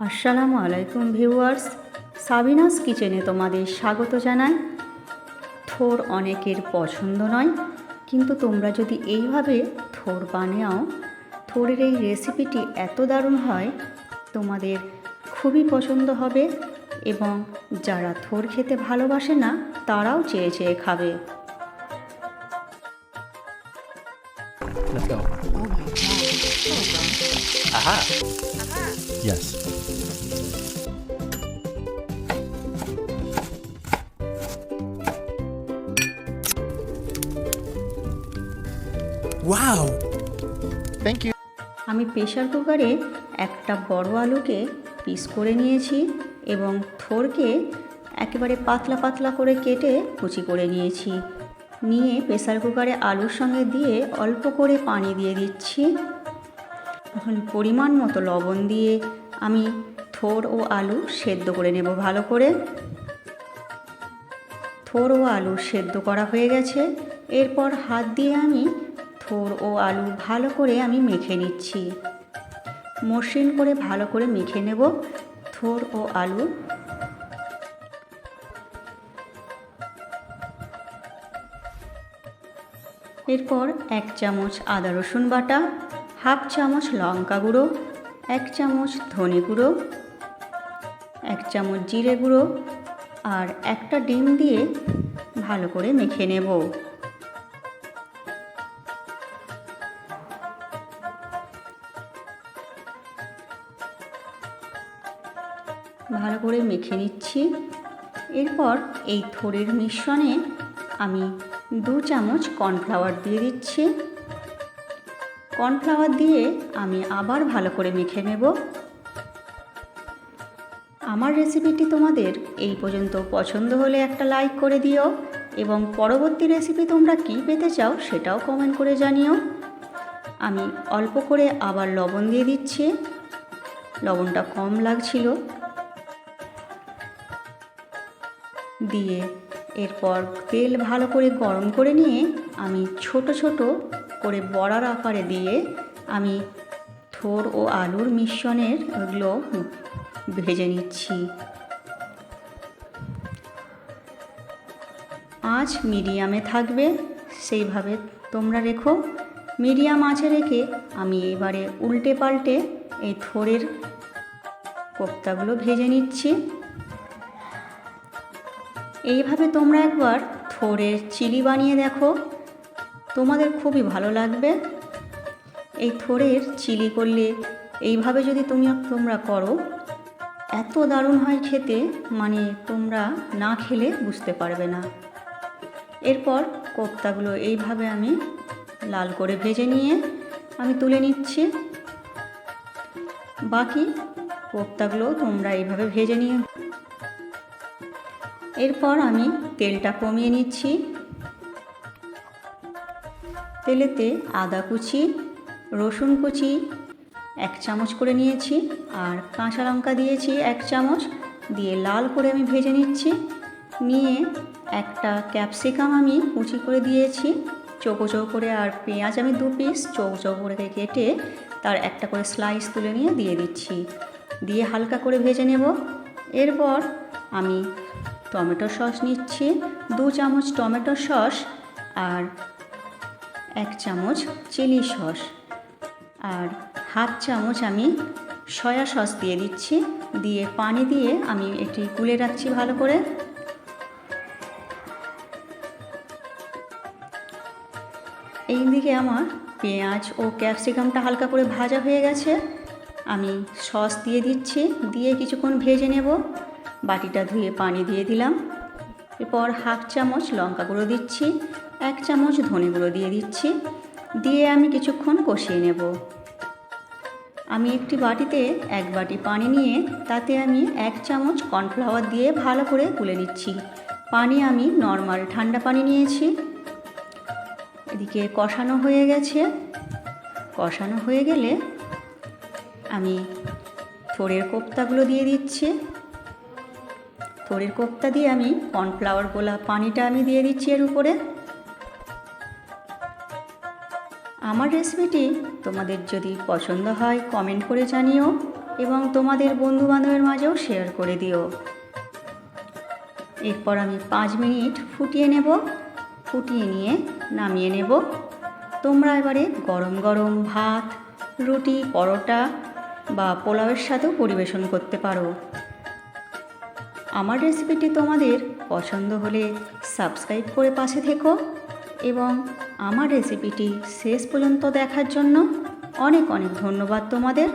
আসসালামু আলাইকুম viewers Sabinus কিচেনে তোমাদের স্বাগত জানাই থোর অনেকের পছন্দ নয় কিন্তু তোমরা যদি এইভাবে থোর বানাও থোরের এই রেসিপিটি এত দারুণ হয় তোমাদের খুবই পছন্দ হবে এবং যারা থোর খেতে ভালোবাসে না তারাও চেয়ে চেয়ে খাবে Let's go. Oh my god. Aha. Yes. Wow. Thank you. আমি প্রেশার কুকারে একটা বড় আলুকে পিস করে নিয়েছি এবং থোরকে একেবারে পাতলা পাতলা করে কেটে কুচি করে নিয়েছি নিয়ে প্রেসার কুকারে আলুর সঙ্গে দিয়ে অল্প করে পানি দিয়ে দিচ্ছি এখন পরিমাণ মতো লবণ দিয়ে আমি থোর ও আলু সেদ্ধ করে নেব ভালো করে থোর ও আলু সেদ্ধ করা হয়ে গেছে এরপর হাত দিয়ে আমি থোর ও আলু ভালো করে আমি মেখে নিচ্ছি। মসৃণ করে ভালো করে মেখে নেব থোর ও আলু। এরপর এক চামচ আদা রসুন বাটা, হাফ চামচ লঙ্কা গুঁড়ো, এক চামচ ধনে গুঁড়ো, এক চামচ জিরে গুঁড়ো আর একটা ডিম দিয়ে ভালো করে মেখে নেব। ভালো করে মেখে নিচ্ছি। এরপর এই থোড়ের মিশ্রণে আমি দু চামচ কর্নফ্লাওয়ার দিয়ে দিচ্ছি। কর্নফ্লাওয়ার দিয়ে আমি আবার ভালো করে মেখে নেব। আমার রেসিপিটি তোমাদের এই পর্যন্ত পছন্দ হলে একটা লাইক করে দিও এবং পরবর্তী রেসিপি তোমরা কী পেতে চাও সেটাও কমেন্ট করে জানিও। আমি অল্প করে আবার লবণ দিয়ে দিচ্ছি। লবণটা কম লাগছিল। দিয়ে এরপর তেল ভালো করে গরম করে নিয়ে আমি ছোট ছোট করে বড়ার আকারে দিয়ে আমি থোর ও আলুর মিশ্রণের ওগুলো ভেজে নিচ্ছি। আঁচ মিডিয়ামে থাকবে, সেইভাবে তোমরা রেখো। মিডিয়াম আঁচে রেখে আমি এবারে উল্টে পাল্টে এই থোরের কোপ্তাগুলো ভেজে নিচ্ছি। এইভাবে তোমরা একবার থোরের চিলি বানিয়ে দেখো। তোমাদের খুবই ভালো লাগবে। এই থোরের চিলি করলে এইভাবে যদি তুমি, তোমরা করো, এত দারুণ হয় খেতে মানে তোমরা না খেলে বুঝতে পারবে না। এরপর কোপ্তাগুলো এইভাবে আমি লাল করে ভেজে নিয়ে আমি তুলে নিচ্ছি। বাকি কোপ্তাগুলো তোমরা এইভাবে ভেজে নিয়ে এরপর আমি তেলটা কমিয়ে নিচ্ছি। তেলেতে আদা কুচি, রসুন কুচি এক চামচ করে নিয়েছি আর কাঁচা লঙ্কা দিয়েছি এক চামচ। দিয়ে লাল করে আমি ভেজে নিচ্ছি। নিয়ে একটা ক্যাপসিকাম আমি কুচি করে দিয়েছি। চৌকো চৌ করে আর পেঁয়াজ আমি দু পিস চৌ চৌ করে কেটে তার একটা করে স্লাইস তুলে নিয়ে দিয়ে দিচ্ছি। দিয়ে হালকা করে ভেজে নেব। এরপর আমি টমেটো সস নিচ্ছি, দু চামচ টমেটো সস আর এক চামচ চিলি সস। আর হাফ চামচ আমি সয়া সস দিয়ে দিচ্ছি, দিয়ে পানি দিয়ে আমি এটি গুলে রাখছি ভালো করে। এই দিকে আমার পেঁয়াজ ও ক্যাপসিকামটা হালকা করে ভাজা হয়ে গেছে। আমি সস দিয়ে দিচ্ছি, দিয়ে কিছুক্ষণ ভেজে নেব। বাটিটা ধুয়ে পানি দিয়ে দিলাম। এরপর হাফ চামচ লঙ্কা গুঁড়ো দিচ্ছি, এক চামচ ধনে গুঁড়ো দিয়ে দিচ্ছি, দিয়ে আমি কিছুক্ষণ কষিয়ে নেব। আমি একটি বাটিতে এক বাটি পানি নিয়ে তাতে আমি এক চামচ কর্নফ্লাওয়ার দিয়ে ভালো করে গুলে নিচ্ছি। পানি আমি নর্মাল ঠান্ডা পানি নিয়েছি। এদিকে কষানো হয়ে গেছে। কষানো হয়ে গেলে আমি থোড়ের কোপ্তাগুলো দিয়ে দিচ্ছি। থোড়ের কোপ্তা দিয়ে আমি কর্নফ্লাওয়ার গোলা পানিটা আমি দিয়ে দিচ্ছি এর উপরে। আমার রেসিপিটি তোমাদের যদি পছন্দ হয় কমেন্ট করে জানিও এবং তোমাদের বন্ধুবান্ধবের মাঝেও শেয়ার করে দিও। এরপর আমি পাঁচ মিনিট ফুটিয়ে নেব। ফুটিয়ে নিয়ে নামিয়ে নেব। তোমরা এবারে গরম গরম ভাত, রুটি, পরোটা বা পোলাওয়ের সাথেও পরিবেশন করতে পারো। আমার রেসিপিটি তোমাদের পছন্দ হলে সাবস্ক্রাইব করে পাশে থেকো এবং আমার রেসিপিটি শেষ পর্যন্ত দেখার জন্য অনেক অনেক ধন্যবাদ তোমাদের।